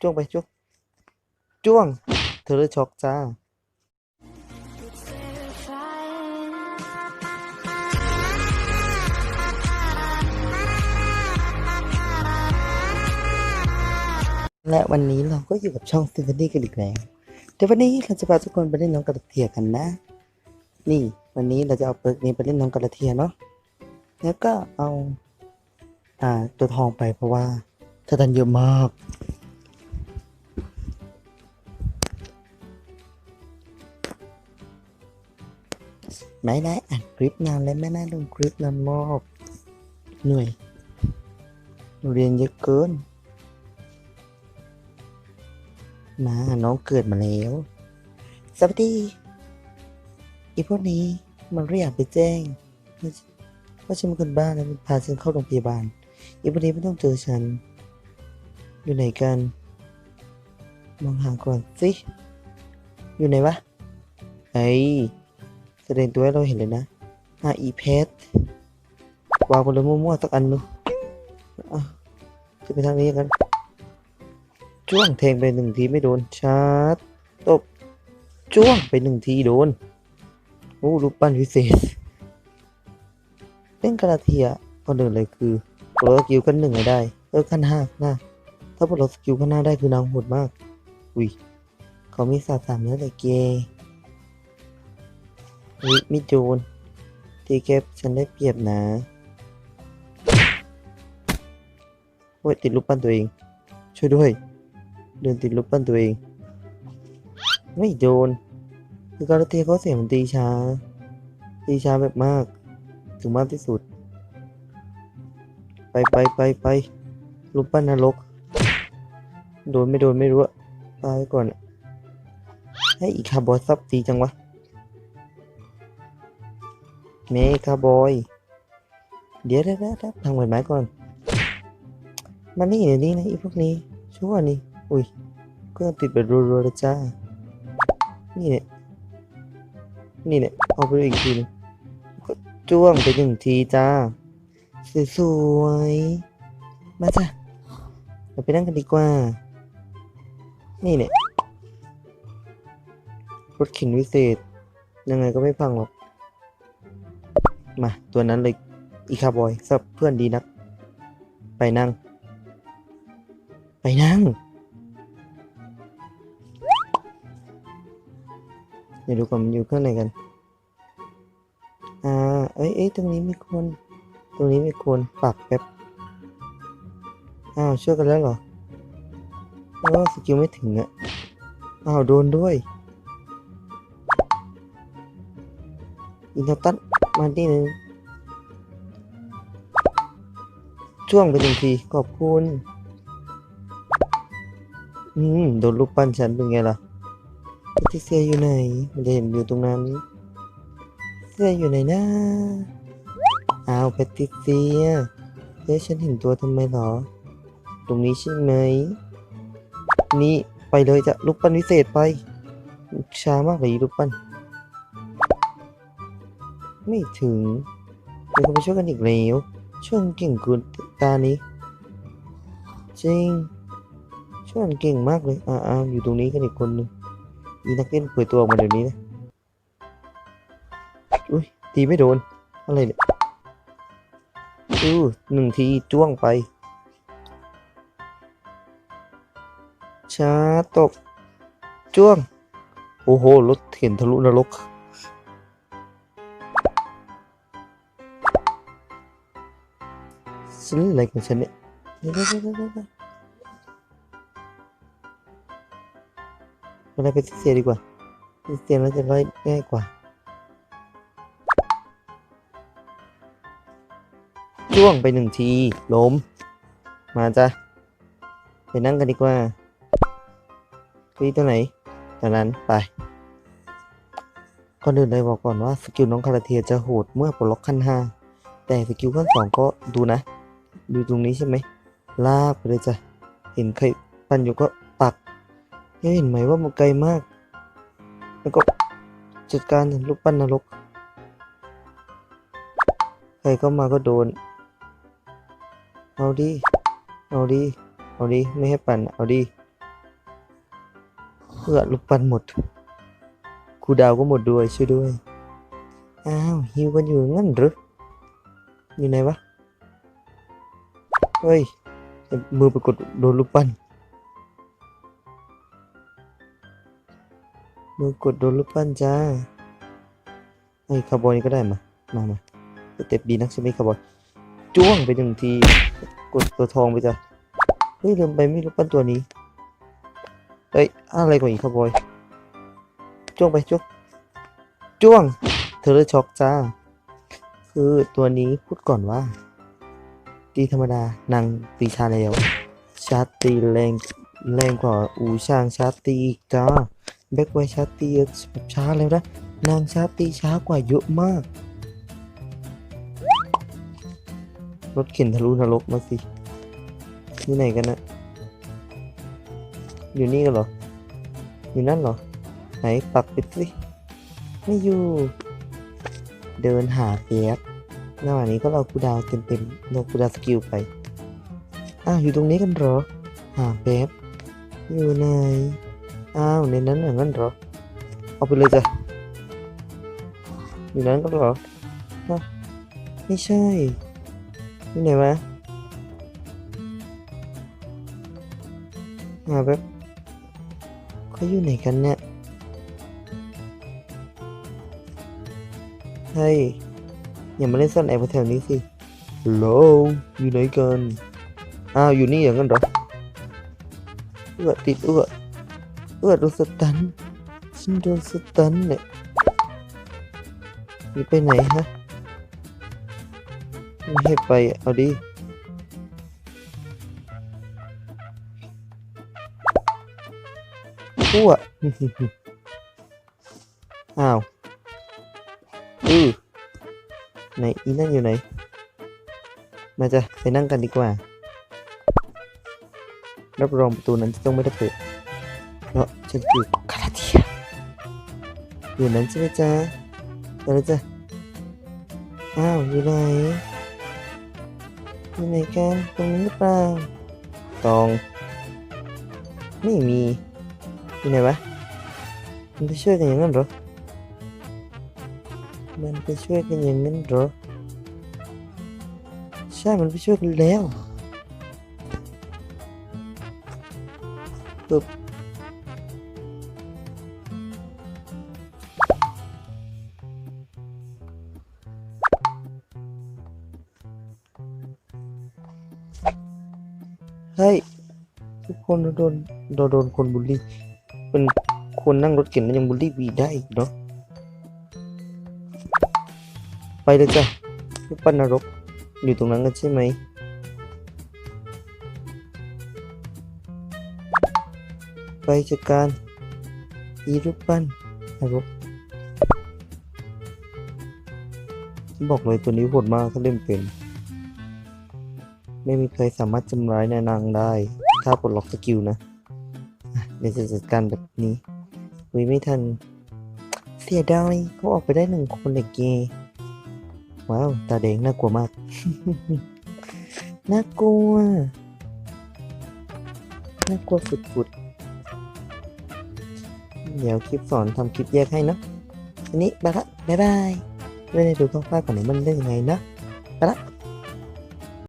จ้วงไปจ้วงจ้วง เธอเลยช็อกจ้า และวันนี้เราก็อยู่กับช่องซินฟ o นี่กันอีกแล้วเดี๋ยววันนี้เราจะพาทุกคนไปเล่นน้องกระเทียกันนะ นี่วันนี้เราจะเอาเปิร์กนี้ไปเล่นน้องกระเทียเนาะแล้วก็เอา อ่าตัวทองไปเพราะว่าถ้าทันเยอะมาก ไม่ได้อัดคลิปนานและไม่ได้ลงคลิปนานมากเหนื่อย เรียนเยอะเกิน มาน้องเกิดมาแล้ว สวัสดีอีพวกนี้มันเรียกไปแจ้งว่าฉันเป็นคนบ้าแล้วมันพาฉันเข้าโรงพยาบาลอีพวกนี้ไม่ต้องเจอฉัน อยู่ไหนกัน มองหาก่อนสิ อยู่ไหนวะไอ้ย แสดงตัวให้เราเห็นเลยนะหาอีเพชวางบนเลยมั่วๆสักอันนึงอะจะไปทางนี้กันจ้วงแทงไปหนึ่งทีไม่โดนชาร์จตบจ้วงไปหนึ่งทีโดนโอ้รูปปั้นพิเศษเล่นกระเทียก่อนอื่นเลยคือปลดสกิลขั้นหนึ่งได้เออขั้นห้าหน้าถ้าปลดสกิลขั้นหน้าได้คือนางโหดมากอุ้ยเขามีศาสตร์สามเนื้อแต่เกอุ้ ยมิโจนทีเก็บฉันได้เปรียบนะโอ้ยติดรูปปั้นตัวเอง ช่วยด้วยเดินติดรูปปั้นตัวเอง ไม่โดน คือการเทเขาเสียงมันตีช้า ตีช้าแบบมาก ถึงมากที่สุด ไปไปไปไปรูปปั้นนรก โดนไม่โดนไม่รู้อะตายก่อน ให้อีคาบอยซับตีจังวะ เมคาบอยเดี๋ยวเดี๋ยวเดี๋ยวทำเหมือนไม้ก่อนมานี่เดี๋ยวนี้นะไอีพวกนี้ชั่วนี่ อุ้ยเครื่องติดแบบรัวๆเลยจ้า นี่เนี่ย นี่เนี่ย เอาไปอีกทีหนึงก็จ้วงไปหนึ่งทีจ้า สวยๆ มาจ้ะเราไปนั่งกันดีกว่า นี่เนี่ยรถเข็นวิเศษ ยังไงก็ไม่พังหรอก มา ตัวนั้นเลยอีคาบอยสับเพื่อนดีนัก ไปนั่ง ไปนั่งเดี๋ยวดูก่อนมันอยู่ข้างในกัน อ่า เอ้ยเอ้ยตรงนี้ไมีคนตรงนี้ไมีคนปักแป๊บ อ้าวช่วยกันแล้วเหรอเพราะสกิลไม่ถึงอะอ้าวโดนด้วย อินทอร์ตัน มาที่หนึ่งช่วงไปหนึ่งทีขอบคุณ อืม โดนรูปปั้นฉันเป็นไงล่ะพทริเซียอยู่ไหนไม่ได้เห็นอยู่ตรงนั้นเซียอยู่ไหนนะอ้าวแพทริเซียเฮ้ยฉันเห็นตัวทำไมหรอ ตรงนี้ใช่ไหม นี่ไปเลยจะลูกปั้นวิเศษไป ช้ามากเลยลูกปั้น ไม่ถึงเดี๋ยวเขาไปช่วยกันอีกแล้วช่วยเก่งกุนตานี้ จริง ช่วยเก่งมากเลยอ่าๆอยู่ตรงนี้กันอีกคนหนึงอีนักเล่นเผยตัวออกมาเดี๋ยวนี้นะอุ้ยตีไม่โดน อะไรเนี่ยอือหนึ่งทีจ้วงไป ช้าตกจ้วง โอ้โหรถเห็นทะลุนรก ฉันเล่นอะไรของฉันเนี่ยเดี๋ยวเดี๋ยวเดี๋ยวเดี๋ยดี๋ยวอะไรไปเสียดีกว่าเสียแล้วจะไล่ง่ายกว่าจ้วงไปหนึ่งทีล้ม มาจ้ะไปนั่งกันดีกว่าเก้าอี้ตัวไหนตอนนั้นไปก่อนอื่นเลยบอกก่อนว่าสกิลน้องคาราเทียจะโหดเมื่อปลดล็อกขั้นห้าแต่สกิลขั้นสองก็ดูนะ ดูตรงนี้ใช่ไหม ลากไปเลยจ้ะ เห็นใครปันอยู่ก็ปักเห็นไหมว่ามันไกลมาก แล้วก็จัดการลูกปั้นนรก ใครเข้ามาก็โดน เอาดิเอาดิเอาดิไม่ให้ปั่น เอาดิเพื่อลูกปั้นหมดครูดาวก็หมดด้วยช่วยด้วย อ้าวฮิวกันอยู่งั้นหรืออยู่ไหนวะ เฮ้ยมือไปกดโดนลูกปั้นมือกดโดนลูกปั้นจ้าไอ้คาร์บอยนี่ก็ได้มา มามาสเต็ปดีนักใช่ไหมคาร์บอยจ้วงไปหนึ่งที กดตัวทองไปจ้ะเฮ้ยลืมไปไม่ลูกปั้นตัวนี้เอ้ยอะไรกว่าอีกคาร์บอยจ้วงไปจ้วงจ้วงเธอเลยช็อกจ้า คือตัวนี้พูดก่อนว่า ตีธรรมดานางตีชาแล้วชาร์จตีแรงแรงกว่าอูช่างชาร์จตีอีกจ้าแบ็คไวชาร์จตีแบบช้าแล้วนะนางชาร์จตีช้ากว่าเยอะมากรถเข็นทะลุนรกมาสิอยู่ไหนกันนะอยู่นี่กันเหรอ อยู่นั่นเหรอ ไหนปักปิดสิ ไม่อยู่ เดินหาแก๊ส ระหว่างนี้ก็เราคูดาวเต็มๆเราคูดาวสกิลไป อ้าวอยู่ตรงนี้กันหรอหาแป๊บอยู่ไหนอ้าวในนั้นอย่างนั้นหรอ เอาไปเลยจ้ะ อยู่นั้นก็หรอฮะไม่ใช่อยู่ไหนวะหาแบบเขาอยู่ไหนกันเนี่ยเฮ้ย อย่ามาเล่นซ่อนแอบแถวนี้สิฮัลโหลอยู่ไหนกันอ้าวอยู่นี่อย่างนั้นเหรอเอื้อติดเอื้อเอื้อโดนสตันฉันโดนสตันเนี่ยนี่ไปไหนฮะไม่ให้ไปเอาดิอ้วอ้าว ไหนอีนั่นอยู่ไหน มาจะไปนั่งกันดีกว่า รับรองประตูนั้นจะต้องไม่ได้เปิด เพราะฉันคือคาราเทียอยู่นั้นใช่ไหมจ๊ะไปแล้วจ้ะ อ้าวอยู่ไหนอยู่ไหนกันตรงนี้หรือเปล่าตอง ไม่มีอยู่ไหนวะมันไปช่วยกันอย่างนั้นหรอ มันไปช่วยกันอย่างนั้นเหรอ ใช่ มันไปช่วยกันแล้วปึ๊บเฮ้ย ทุกคนเราโดนเราโดนคนบูลลี่ เป็นคนนั่งรถเข็นแล้วยังบูลลี่วีได้อีกเนาะ ไปเลยจ้ะรูปปั้นนรก อยู่ตรงนั้นกันใช่ไหมไปจัดการอีรูปปั้นนรกบอกเลยตัวนี้โหดมากถ้าเล่นเป็น ไม่มีใครสามารถจำร้ายนายนางได้ ถ้าปลดล็อกสกิลนะเดี๋ยวจะจัดการแบบนี้คุยไม่ทัน เสียดายเขาออกไปได้หนึ่งคนเลยเกย ว้าวตาแดงน่ากลัวมาก น่ากลัว น่ากลัวสุดๆ เดี๋ยวคลิปสอนทำคลิปแยกให้เนะอันนี้ไปละบ๊ายบายไม่ได้ดูข้อควๆก่อนไหนมันเล่นยังไงนะไปละ